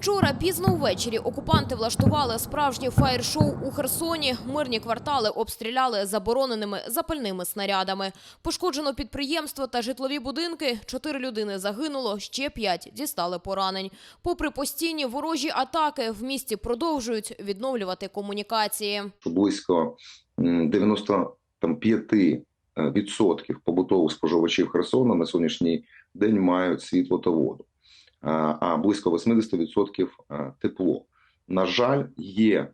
Учора пізно ввечері окупанти влаштували справжнє фаєр-шоу у Херсоні. Мирні квартали обстріляли забороненими запальними снарядами. Пошкоджено підприємство та житлові будинки. Чотири людини загинуло, ще п'ять дістали поранень. Попри постійні ворожі атаки, в місті продовжують відновлювати комунікації. близько м, 95% відсотків побутових споживачів Херсона на сьогоднішній день мають світло та воду, а близько 80% тепло. На жаль, є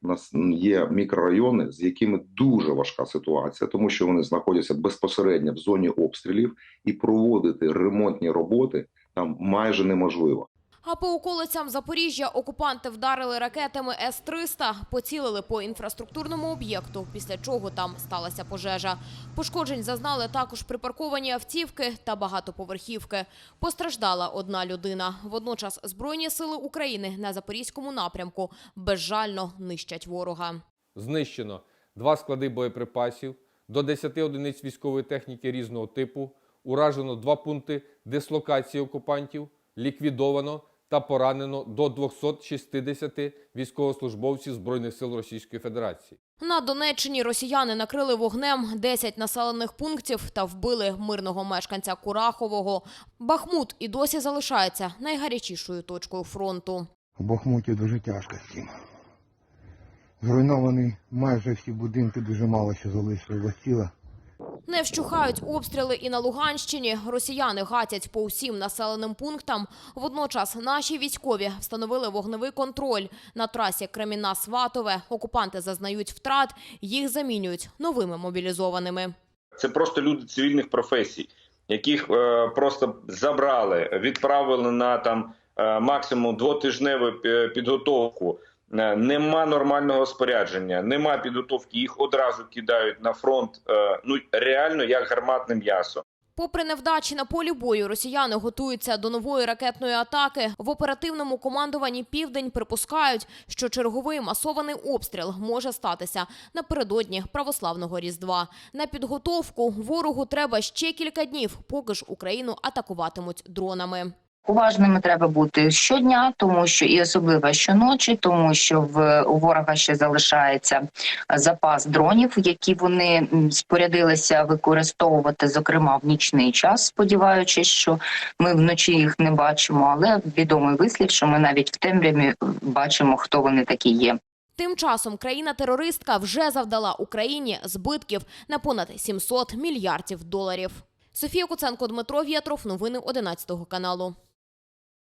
є мікрорайони, з якими дуже важка ситуація, тому що вони знаходяться безпосередньо в зоні обстрілів, і проводити ремонтні роботи там майже неможливо. А по околицям Запоріжжя окупанти вдарили ракетами С-300, поцілили по інфраструктурному об'єкту, після чого там сталася пожежа. Пошкоджень зазнали також припарковані автівки та багатоповерхівки. Постраждала одна людина. Водночас Збройні сили України на Запорізькому напрямку безжально нищать ворога. Знищено два склади боєприпасів, до 10 одиниць військової техніки різного типу, уражено два пункти дислокації окупантів, ліквідовано та поранено до 260 військовослужбовців Збройних сил Російської Федерації. На Донеччині росіяни накрили вогнем 10 населених пунктів та вбили мирного мешканця Курахового. Бахмут і досі залишається найгарячішою точкою фронту. У Бахмуті дуже тяжко з цим. Зруйновані майже всі будинки, дуже мало що залишилось ціла. Не вщухають обстріли і на Луганщині. Росіяни гатять по усім населеним пунктам. Водночас наші військові встановили вогневий контроль на трасі Креміна-Сватове. Окупанти зазнають втрат, їх замінюють новими мобілізованими. Це просто люди цивільних професій, яких е, просто забрали, відправили на там е, максимум двотижневу е, підготовку. Е, Нема нормального спорядження, нема підготовки. Їх одразу кидають на фронт. е, ну реально як гарматне м'ясо. Попри невдачі на полі бою, росіяни готуються до нової ракетної атаки. В оперативному командуванні Південь припускають, що черговий масований обстріл може статися напередодні православного різдва. На підготовку ворогу треба ще кілька днів, поки ж Україну атакуватимуть дронами. Уважними треба бути щодня, тому що і особливо щоночі, тому що в у ворога ще залишається запас дронів, які вони спорядилися використовувати, зокрема в нічний час, сподіваючись, що ми вночі їх не бачимо. Але відомий вислів, що ми навіть в темряві бачимо, хто вони такі є. Тим часом країна-терористка вже завдала Україні збитків на понад 700 мільярдів доларів. Софія Куценко, Дмитро Вєтров. Новини 11 каналу.